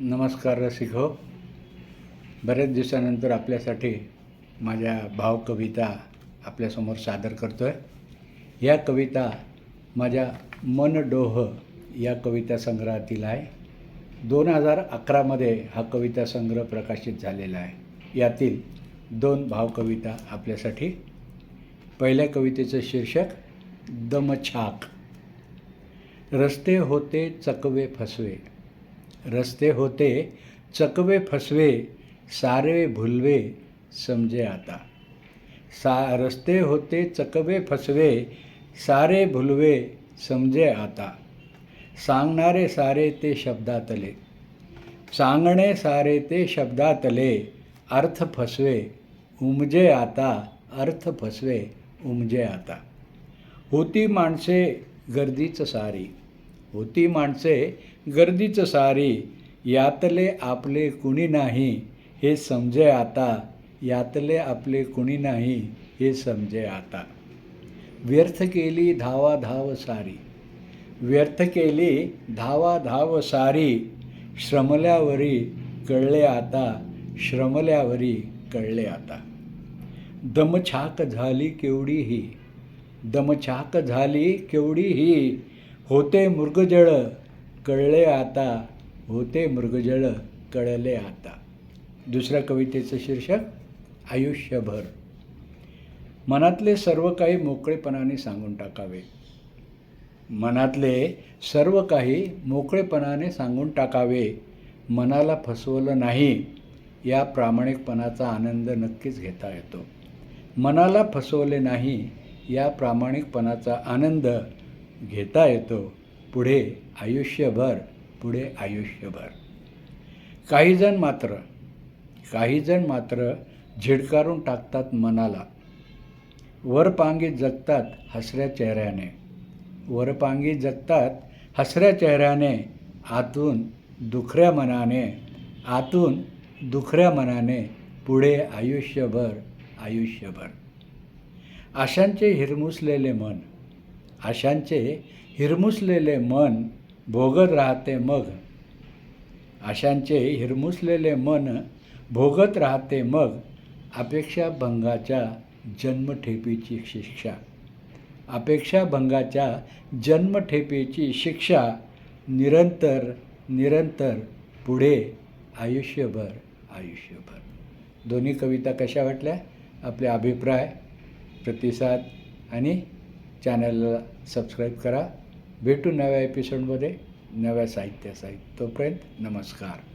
नमस्कार रसिक. हो बऱ्याच दिवसानंतर आपल्यासाठी माझ्या भावकविता आपल्यासमोर सादर करतो आहे या कविता माझ्या मन डोह या कविता संग्रहातील आहे. दोन हजार अकरामध्ये हा कविता संग्रह प्रकाशित झालेला आहे. यातील दोन भावकविता आपल्यासाठी. पहिल्या कवितेचं शीर्षक दमछाक. रस्ते होते चकवे फसवे. रस्ते होते चकवे फसवे सारे भुलवे समजे आता. सा रस्ते होते चकवे फसवे सारे भुलवे समजे आता. सांगणारे सारे ते शब्दातले. सांगणे सारे ते शब्दातले अर्थ फसवे उमजे आता अर्थ फसवे उमजे आता. होती माणसे गर्दीचं सारी. होती माणसे गर्दीचं सारी यातले आपले कुणी नाही हे समजे आता यातले आपले कुणी नाही हे समजे आता. व्यर्थ केली धावा धाव सारी. व्यर्थ केली धावा धाव सारी श्रमल्यावरी कळले आता श्रमल्यावरी कळले आता. दमछाक झाली केवढी ही दमछाक झाली केवढी ही होते मृगजळ कळले आता होते मृगजळ कळले आता. दुसऱ्या कवितेचं शीर्षक आयुष्यभर. मनातले सर्व काही मोकळेपणाने सांगून टाकावे. मनातले सर्व काही मोकळेपणाने सांगून टाकावे. मनाला फसवलं नाही या प्रामाणिकपणाचा आनंद नक्कीच घेता येतो. मनाला फसवले नाही या प्रामाणिकपणाचा आनंद घेता येतो. पुढे आयुष्यभर पुढे आयुष्यभर. काहीजण मात्र काहीजण मात्र झिडकारून टाकतात मनाला. वरपांगी जगतात हसऱ्या चेहऱ्याने. वरपांगी जगतात हसऱ्या चेहऱ्याने आतून दुखऱ्या मनाने आतून दुखऱ्या मनाने पुढे आयुष्यभर आयुष्यभर. आशांचे हिरमुसलेले मन. आशांचे हिरमुसलेले मन भोगत राहते मग. आशांचे हिरमुसलेले मन भोगत राहते मग अपेक्षाभंगाच्या जन्मठेपीची शिक्षा. अपेक्षाभंगाच्या जन्मठेपेची शिक्षा निरंतर निरंतर पुढे आयुष्यभर आयुष्यभर. दोन्ही कविता कशा वाटल्या? आपले अभिप्राय प्रतिसाद आणि चॅनलला सबस्क्राईब करा. भेटू नव्या एपिसोडमध्ये नव्या साहित्यासहित. तोपर्यंत नमस्कार.